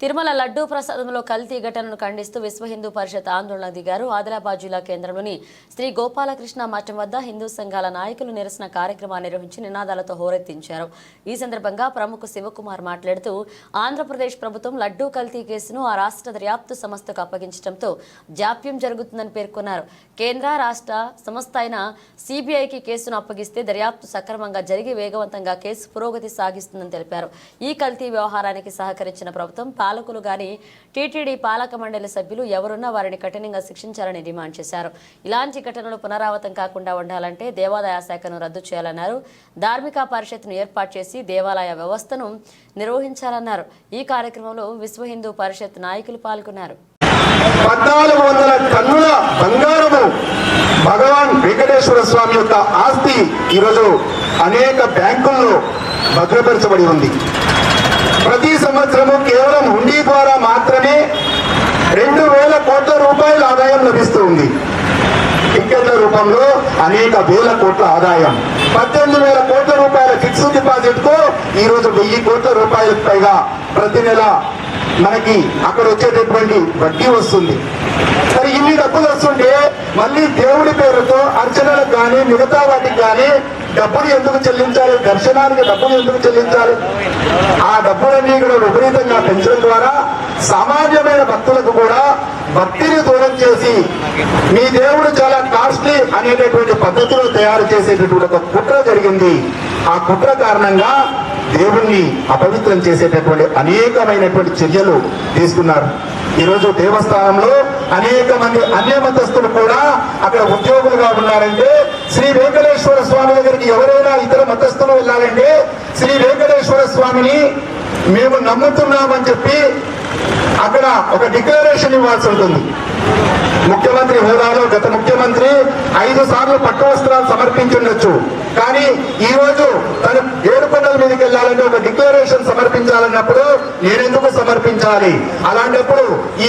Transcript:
తిరుమల లడ్డూ ప్రసాదంలో కల్తీ ఘటనను ఖండిస్తూ విశ్వ హిందూ పరిషత్ ఆందోళన దిగారు. ఆదిలాబాద్ జిల్లా కేంద్రంలోని శ్రీ గోపాలకృష్ణ మఠం వద్ద హిందూ సంఘాల నాయకులు నిరసన కార్యక్రమాన్ని నిర్వహించి నినాదాలతో హోరెత్తించారు. ఈ సందర్భంగా ప్రముఖ శివకుమార్ మాట్లాడుతూ ఆంధ్రప్రదేశ్ ప్రభుత్వం లడ్డూ కల్తీ కేసును ఆ రాష్ట్ర దర్యాప్తు సంస్థకు అప్పగించడంతో జాప్యం జరుగుతుందని పేర్కొన్నారు. కేంద్ర రాష్ట్ర సంస్థ అయిన సిబిఐకి కేసును అప్పగిస్తే దర్యాప్తు సక్రమంగా జరిగి వేగవంతంగా కేసు పురోగతి సాగిస్తుందని తెలిపారు. ఈ కల్తీ వ్యవహారానికి సహకరించిన ప్రభుత్వం పాలకులు గాని టీటీడీ పాలక మండలి సభ్యులు ఎవరున్నా వారిని కఠినంగా శిక్షించాలని డిమాండ్ చేశారు. ఇలాంటి ఘటనలు పునరావృతం కాకుండా ఉండాలంటే దేవాదాయ శాఖను రద్దు చేయాలన్నారు. ధార్మిక పరిషత్ను ఏర్పాటు చేసి దేవాలయ వ్యవస్థను నిర్వహించాలన్నారు. ఈ కార్యక్రమంలో విశ్వ హిందూ పరిషత్ నాయకులు పాల్గొన్నారు. పద్నాలుగు వందల టన్నుల బంగారము భగవాన్ వెంకటేశ్వర స్వామి యొక్క ఆస్తి ఈరోజు అనేక బ్యాంకుల్లో భద్రపరచబడి ఉంది. ప్రతి సంవత్సరం కోట్ల రూపాయల ఆదాయం లభిస్తుంది. టిక్కెట్ల రూపంలో అనేక వేల కోట్ల ఆదాయం. పద్దెనిమిది వేల కోట్ల రూపాయల ఫిక్స్డ్ డిపాజిట్కు ఈ రోజు వెయ్యి కోట్ల రూపాయలకు పైగా ప్రతి నెల మనకి అక్కడ వచ్చేటటువంటి వడ్డీ వస్తుంది. మరి ఇన్ని డబ్బులు వస్తుంటే మళ్ళీ దేవుడి పేరుతో అర్చనలకు కానీ మిగతా వాటికి కానీ డబ్బులు ఎందుకు చెల్లించాలి? దర్శనానికి డబ్బులు ఎందుకు చెల్లించాలి? ఆ డబ్బులన్నీ కూడా విపరీతంగా పెంచడం ద్వారా సామాన్యమైన భక్తులకు కూడా భక్తిని దూరం చేసి మీ దేవుడు చాలా కాస్ట్లీ అనేటటువంటి పద్ధతిలో తయారు చేసేటటువంటి ఒక కుట్ర జరిగింది. ఆ కుట్ర కారణంగా దేవుణ్ణి అపవిత్రం చేసేటటువంటి అనేకమైనటువంటి చర్యలు తీసుకున్నారు. ఈరోజు దేవస్థానంలో అనేక మంది అన్య మతస్థులు కూడా అక్కడ ఉద్యోగులుగా ఉన్నారంటే శ్రీ వెంకటేశ్వర స్వామి దగ్గరికి ఎవరైనా ఇతర మతస్థులు వెళ్ళాలంటే శ్రీ వెంకటేశ్వర స్వామిని మేము నమ్ముతున్నామని చెప్పి అక్కడ ఒక డిక్లరేషన్ ఇవ్వాల్సి ఉంటుంది. ముఖ్యమంత్రి హోదాలో గత ముఖ్యమంత్రి ఐదు సార్లు పట్టు వస్త్రాలు సమర్పించుండొచ్చు. కానీ ఈ రోజు తను ఏడుకొండల మీదకి వెళ్ళాలంటే ఒక డిక్లరేషన్ సమర్పించాలన్నప్పుడు నేనెందుకు సమర్పించాలి? అలాంటప్పుడు ఈ